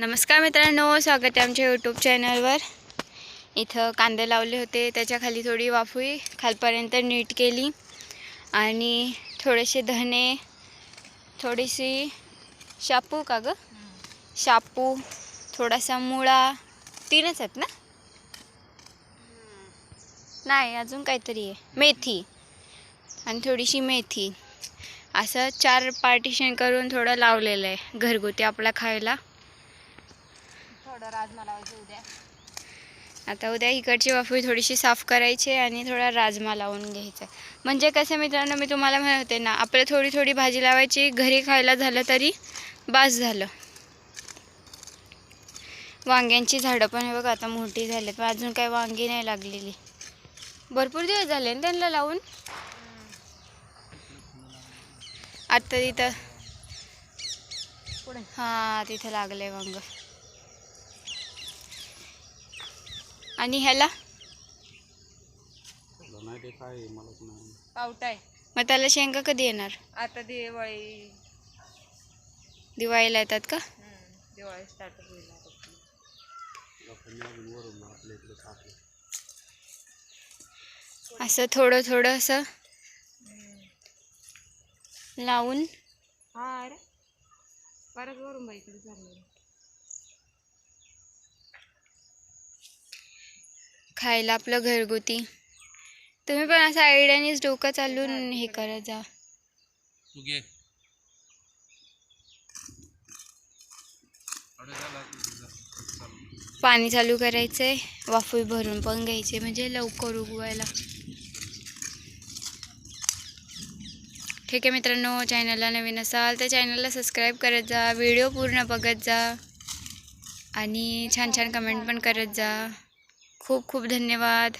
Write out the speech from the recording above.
नमस्कार मित्रांनो स्वागत आहे आमच्या यूट्यूब चॅनलवर इथं कांदे लावले होते त्याच्याखाली थोडी वाफुई खालपर्यंत नीट केली. आणि थोडेसे धने थोडीशी शापू का ग? शापू थोडासा मुळा तीनच आहेत ना? नाही अजून काहीतरी आहे. मेथी आणि थोडीशी मेथी. असं चार पार्टिशन करून थोडं लावलेलं आहे घरगुती आपला खायला. थोडं राजमा लावायचं उद्या. आता उद्या इकडची वाफळी थोडीशी साफ करायची आणि थोडा राजमा लावून घ्यायचा म्हणजे कसं मित्रांनो मी तुम्हाला म्हणत होते ना आपल्या थोडी थोडी भाजी लावायची घरी खायला झालं तरी बास झालं. वांग्यांची झाडं पण हे बघा आता मोठी झाली पण अजून काही वांगी नाही लागलेली. भरपूर दिवस झाले ना त्यांना लावून? आता तिथं पुढे. हां तिथं लागलंय वांग. आणि ह्याला? काय आहे, मग त्याला शेंगा कधी येणार? आता दिवाळी. दिवाळीला येतात का? हम्म, दिवाळी स्टार्ट होईल आता. असं थोडं थोडं असं हम्म. लावून? हा अरे. परत वरून बाई इकडे खायला आपलं घरगुती. तुम्ही पण असं आयडियानेच डोकं चालून हे करत जा. पाणी चालू करायचं आहे वाफळी भरून पण घ्यायचे म्हणजे लवकर उगवायला. ठीक आहे मित्रांनो चॅनलला नवीन असाल तर चॅनलला सबस्क्राईब करत जा. व्हिडिओ पूर्ण बघत जा. आणि छान छान कमेंट पण करत जा. खूप खूप धन्यवाद.